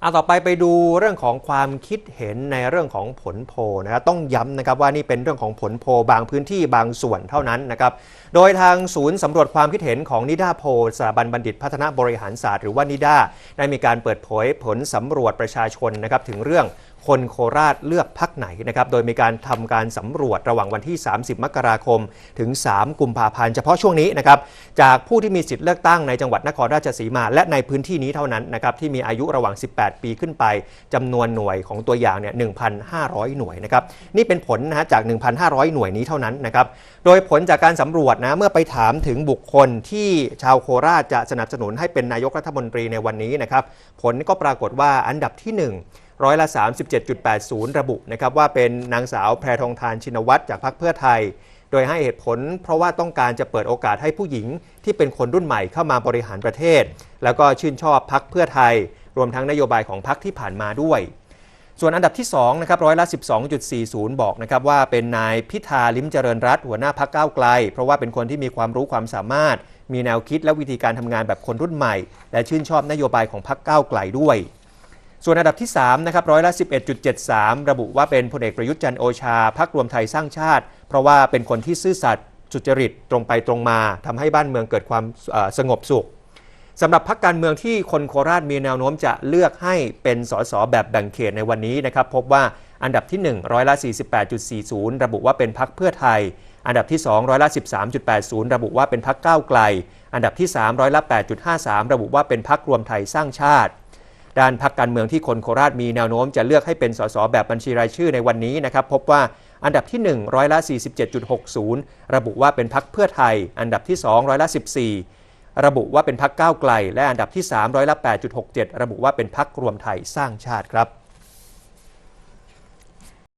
เอาต่อไปไปดูเรื่องของความคิดเห็นในเรื่องของผลโพนะครับต้องย้ำนะครับว่านี่เป็นเรื่องของผลโพบางพื้นที่บางส่วนเท่านั้นนะครับโดยทางศูนย์สำรวจความคิดเห็นของนิดาโพสถาบันบัณฑิตพัฒนาบริหารศาสตร์หรือว่านิดาได้มีการเปิดเผยผลสำรวจประชาชนนะครับถึงเรื่องคนโคราชเลือกพักไหนนะครับ โดยมีการทำการสำรวจระหว่างวันที่ 30 มกราคม ถึง 3 กุมภาพันธ์เฉพาะช่วงนี้นะครับ จากผู้ที่มีสิทธิ์เลือกตั้งในจังหวัดนครราชสีมา และในพื้นที่นี้เท่านั้นนะครับ ที่มีอายุระหว่าง 18 ปีขึ้นไปจำนวนหน่วยของตัวอย่างเนี่ย 1,500 หน่วยนะครับ นี่เป็นผลนะฮะจาก 1,500 หน่วยนี้เท่านั้นนะครับ โดยผลจากการสำรวจนะ เมื่อไปถามถึงบุคคลที่ชาวโคราชจะสนับสนุนให้เป็นนายกรัฐมนตรีในวันนี้นะครับ ผลก็ปรากฏว่าอันดับที่ 1 ร้อยละ 37.80 ระบุนะครับว่าเป็นนางสาวแพรทองทานชินวัตรจากพรรคเพื่อไทย โดยให้เหตุผล เพราะว่าต้องการจะเปิดโอกาสให้ผู้หญิงที่เป็นคนรุ่นใหม่เข้ามาบริหารประเทศ แล้วก็ชื่นชอบพรรคเพื่อไทย รวมทั้งนโยบายของพรรคที่ผ่านมาด้วยส่วนอันดับที่2นะครับร้อยละ 12.40 บอกนะครับว่าเป็นนายพิธาลิมเจริญรัตหัวหน้าพักก้าวไกล เพราะว่าเป็นคนที่มีความรู้ความสามารถ มีแนวคิดและวิธีการทำงานแบบคนรุ่นใหม่ และชื่นชอบนโยบายของพักก้าวไกลด้วย ส่วนอันดับที่3นะครับร้อยละ 11.73 ระบุว่าเป็นพลเอกประยุทธ์จันโอชาพักรวมไทยสร้างชาติ เพราะว่าเป็นคนที่ซื่อสัตย์สุจริตตรงไปตรงมาทำให้บ้านเมืองเกิดความสงบสุขสำหรับพักการเมืองที่คนโคราชมีแนวโน้มจะเลือกให้เป็นสสแบบแบ่งเขตในวันนี้นะครับพบว่าอันดับที่1ร้อยละ 48.40 ระบุว่าเป็นพักเพื่อไทย อันดับที่2ร้อยละ 13.80 ระบุว่าเป็นพักก้าวไกล อันดับที่3ร้อยละ 8.53 ระบุว่าเป็นพักรวมไทยสร้างชาติ ด้านพักการเมืองที่คนโคราชมีแนวโน้มจะเลือกให้เป็นสสแบบบัญชีรายชื่อในวันนี้นะครับพบว่าอันดับที่ 1 ร้อยละ 47.60 ระบุว่าเป็นพักเพื่อไทย อันดับที่ 2 ร้อยละ 14 ระบุว่าเป็นพักก้าวไกล และอันดับที่ 3 ร้อยละ 8.67 ระบุว่าเป็นพักรวมไทยสร้างชาติครับ